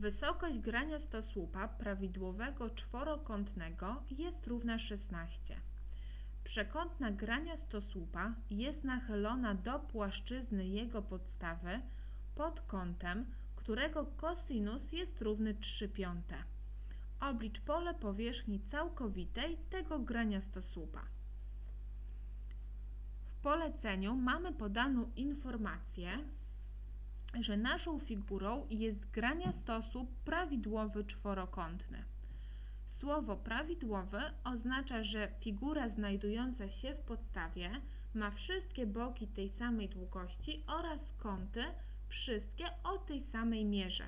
Wysokość grania stosłupa prawidłowego czworokątnego jest równa 16. Przekątna grania stosłupa jest nachylona do płaszczyzny jego podstawy pod kątem, którego kosinus jest równy 3 piąte. Oblicz pole powierzchni całkowitej tego grania stosłupa. W poleceniu mamy podaną informację, że naszą figurą jest grania stosłup prawidłowy czworokątny. Słowo prawidłowy oznacza, że figura znajdująca się w podstawie ma wszystkie boki tej samej długości oraz kąty wszystkie o tej samej mierze.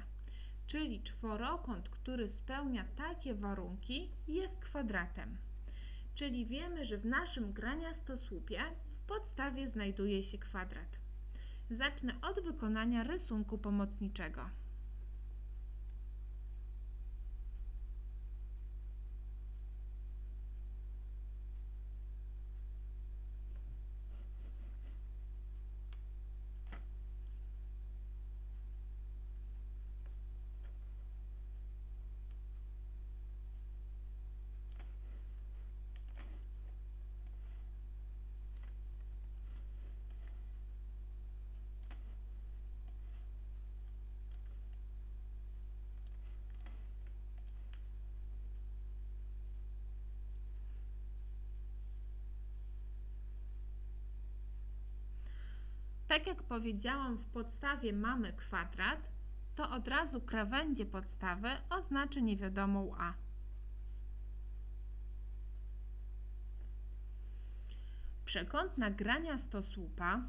Czyli czworokąt, który spełnia takie warunki, jest kwadratem. Czyli wiemy, że w naszym graniastosłupie w podstawie znajduje się kwadrat. Zacznę od wykonania rysunku pomocniczego. Tak jak powiedziałam, w podstawie mamy kwadrat, to od razu krawędzie podstawy oznaczy niewiadomą a. Przekątna grania stosłupa,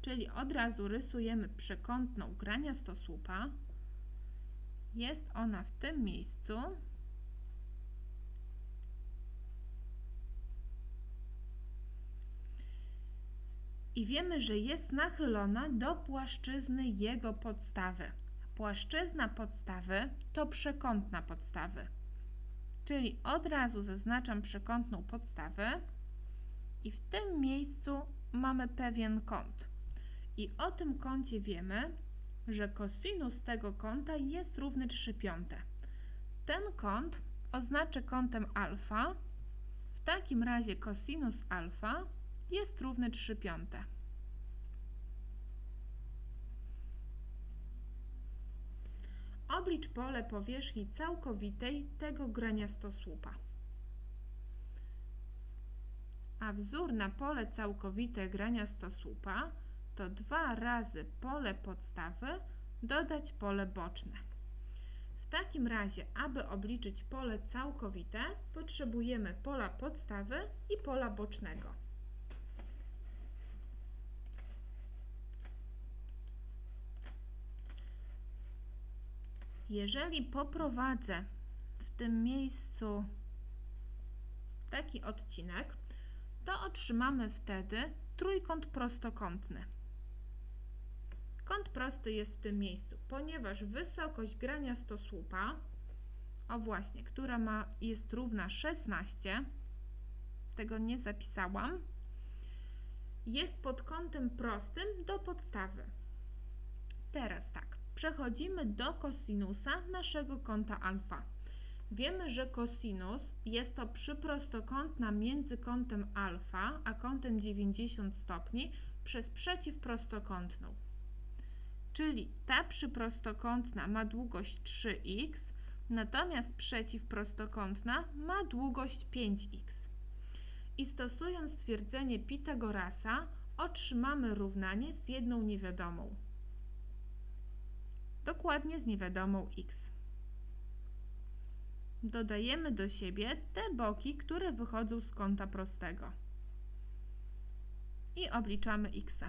czyli od razu rysujemy przekątną grania stosłupa, jest ona w tym miejscu i wiemy, że jest nachylona do płaszczyzny jego podstawy. Płaszczyzna podstawy to przekątna podstawy. Czyli od razu zaznaczam przekątną podstawę i w tym miejscu mamy pewien kąt. I o tym kącie wiemy, że kosinus tego kąta jest równy 3 piąte. Ten kąt oznaczę kątem alfa. W takim razie kosinus alfa jest równy 3 piąte. Oblicz pole powierzchni całkowitej tego graniastosłupa. A wzór na pole całkowite graniastosłupa to 2 razy pole podstawy dodać pole boczne. W takim razie, aby obliczyć pole całkowite, potrzebujemy pola podstawy i pola bocznego. Jeżeli poprowadzę w tym miejscu taki odcinek, to otrzymamy wtedy trójkąt prostokątny. Kąt prosty jest w tym miejscu, ponieważ wysokość grania stosłupa, o właśnie, która ma, jest równa 16, tego nie zapisałam, jest pod kątem prostym do podstawy. Teraz tak, przechodzimy do kosinusa naszego kąta alfa. Wiemy, że kosinus jest to przyprostokątna między kątem alfa a kątem 90 stopni przez przeciwprostokątną. Czyli ta przyprostokątna ma długość 3x, natomiast przeciwprostokątna ma długość 5x. I stosując stwierdzenie Pitagorasa, otrzymamy równanie z jedną niewiadomą dokładnie z niewiadomą x. Dodajemy do siebie te boki, które wychodzą z kąta prostego. I obliczamy x.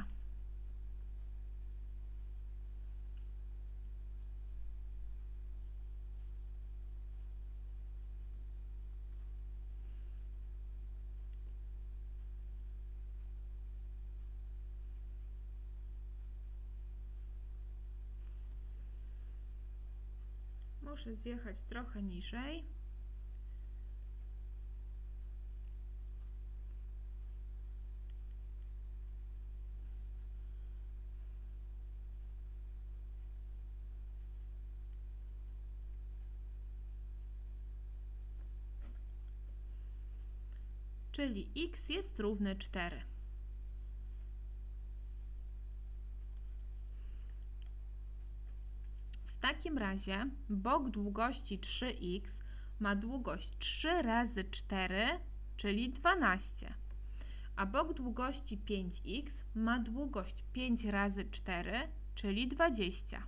Muszę zjechać trochę niżej. Czyli x jest równe 4. takim razie bok długości 3x ma długość 3 razy 4, czyli 12, a bok długości 5x ma długość 5 razy 4, czyli 20.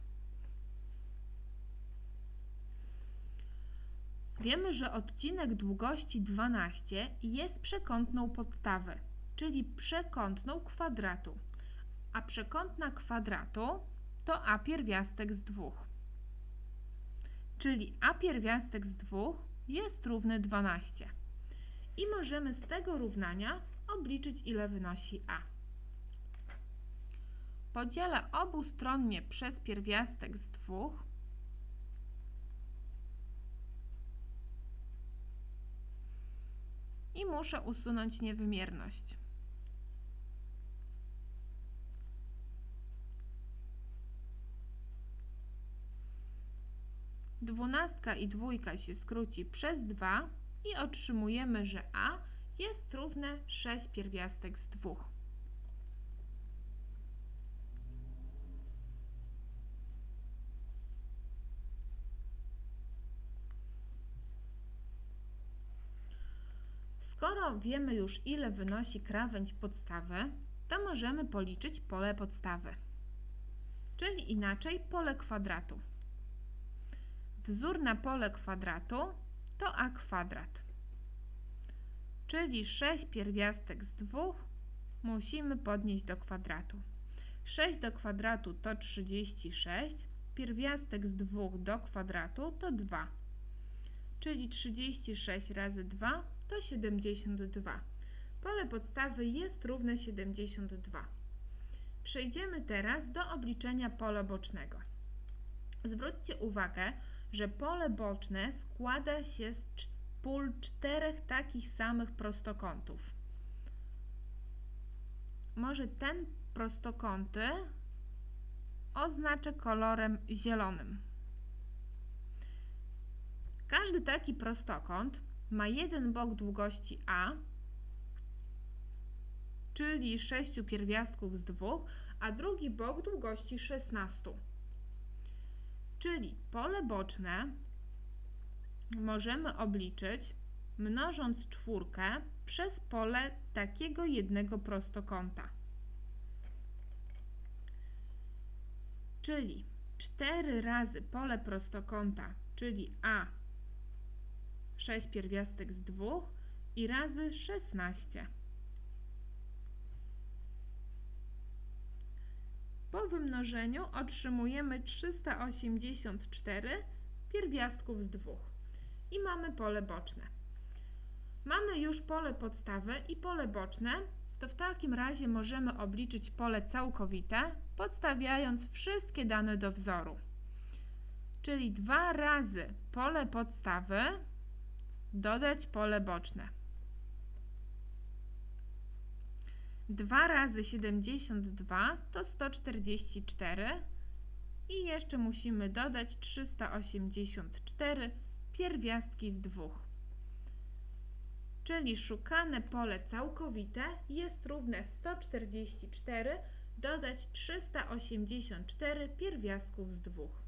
Wiemy, że odcinek długości 12 jest przekątną podstawy, czyli przekątną kwadratu, a przekątna kwadratu to a pierwiastek z 2. Czyli a pierwiastek z 2 jest równy 12. I możemy z tego równania obliczyć, ile wynosi a. Podzielę obustronnie przez pierwiastek z 2 i muszę usunąć niewymierność. Dwunastka i dwójka się skróci przez 2 i otrzymujemy, że a jest równe 6 pierwiastek z 2. Skoro wiemy już ile wynosi krawędź podstawy, to możemy policzyć pole podstawy, czyli inaczej pole kwadratu. Wzór na pole kwadratu to a kwadrat, czyli 6 pierwiastek z 2 musimy podnieść do kwadratu. 6 do kwadratu to 36, pierwiastek z 2 do kwadratu to 2, czyli 36 razy 2 to 72. Pole podstawy jest równe 72. Przejdziemy teraz do obliczenia pola bocznego. Zwróćcie uwagę, że pole boczne składa się z pól czterech takich samych prostokątów. Może ten prostokąty oznaczę kolorem zielonym. Każdy taki prostokąt ma jeden bok długości A, czyli 6 pierwiastków z 2, a drugi bok długości 16. Czyli pole boczne możemy obliczyć mnożąc czwórkę przez pole takiego jednego prostokąta. Czyli 4 razy pole prostokąta, czyli A 6 pierwiastek z 2 i razy 16. Wymnożeniu otrzymujemy 384 pierwiastków z 2 i mamy pole boczne. Mamy już pole podstawy i pole boczne, to w takim razie możemy obliczyć pole całkowite, podstawiając wszystkie dane do wzoru. Czyli 2 razy pole podstawy dodać pole boczne. 2 razy 72 to 144 i jeszcze musimy dodać 384 pierwiastki z dwóch. Czyli szukane pole całkowite jest równe 144 dodać 384 pierwiastków z dwóch.